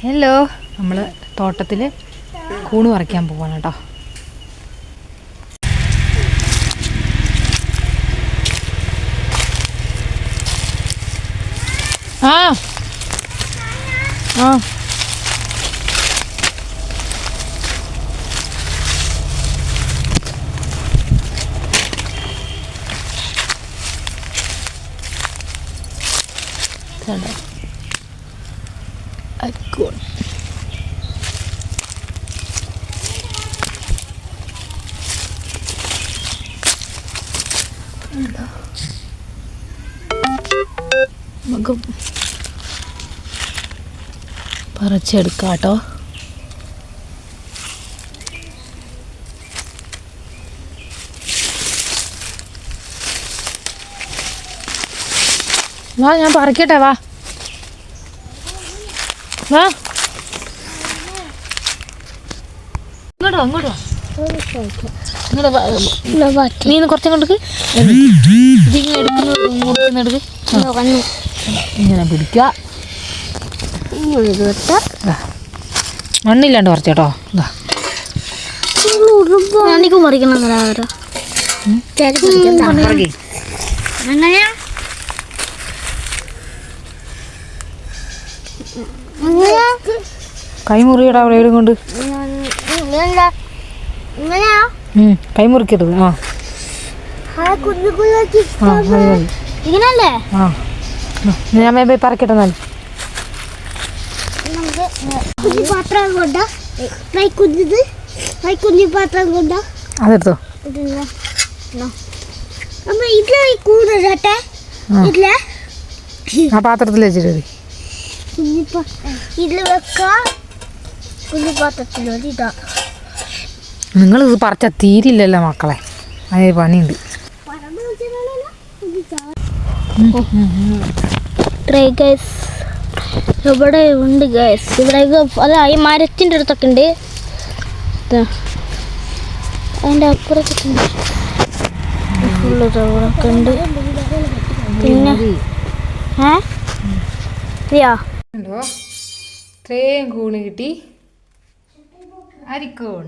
Hello നമ്മൾ തോട്ടത്തിൽ കൂണ് പറിക്കാൻ പോവാണ് കേട്ടോ. ആ. ആ. കണ്ടോ അരിക്കൂൺ കണ്ടോ? നമുക്ക് പറിച്ചെടുക്കാം വാ ഞാൻ പറിക്കട്ടെ വാ ഇങ്ങോട്ട്. നീ ഒന്ന് കുറച്ചും കൊണ്ടു ഇതിങ്ങനെ എടുക്കുന്നു മുറിക്കുന്ന എടുക്ക്. ഇങ്ങനെ പിടിക്കുക. ദാ. മണ്ണില്ലാണ്ട് കുറച്ച് കേട്ടോ പറിക്ക്. എങ്ങനെയാ? കൈമുറിയുടെ ബ്ലേഡും കൊണ്ട്. കൈമുറിക്കരുത്. ആ. ആ ഇങ്ങനല്ലേ? ഞാൻ പോയി പറക്കട്ടെ എന്നാൽ പാത്രം കൊണ്ട കുഞ്ഞത് കുഞ്ഞു പാത്രം കൊണ്ട അതെടുത്തോ. അമ്മ ഇതിലെ. ആ. പാത്രത്തിൽ വെച്ചിട്ട് മതി. ഇത് ഇതിൽ വെക്കാം. കുഞ്ഞു പാത്രത്തിൽ ഒരു ഇതാ നിങ്ങളിത് പറിച്ചാൽ തീരില്ലല്ലോ മക്കളെ. അതേ പണിയുണ്ട്. ട്രൈ ഗൈസ് ഇവിടെ ഉണ്ട് ഗൈസ് ഇവിടെ അല്ല ഈ മരത്തിന്റെ അടുത്തൊക്കെ ഉണ്ട്. അതിന്റെ അപ്പുറത്തൊക്കെ ഉണ്ട്. ഫുള്ള് ഉണ്ട്. പിന്നെ ഏ? ഇയ്യാ ഉണ്ടോ? ഇത്രയും കൂണ് കിട്ടി. അരിക്കോൺ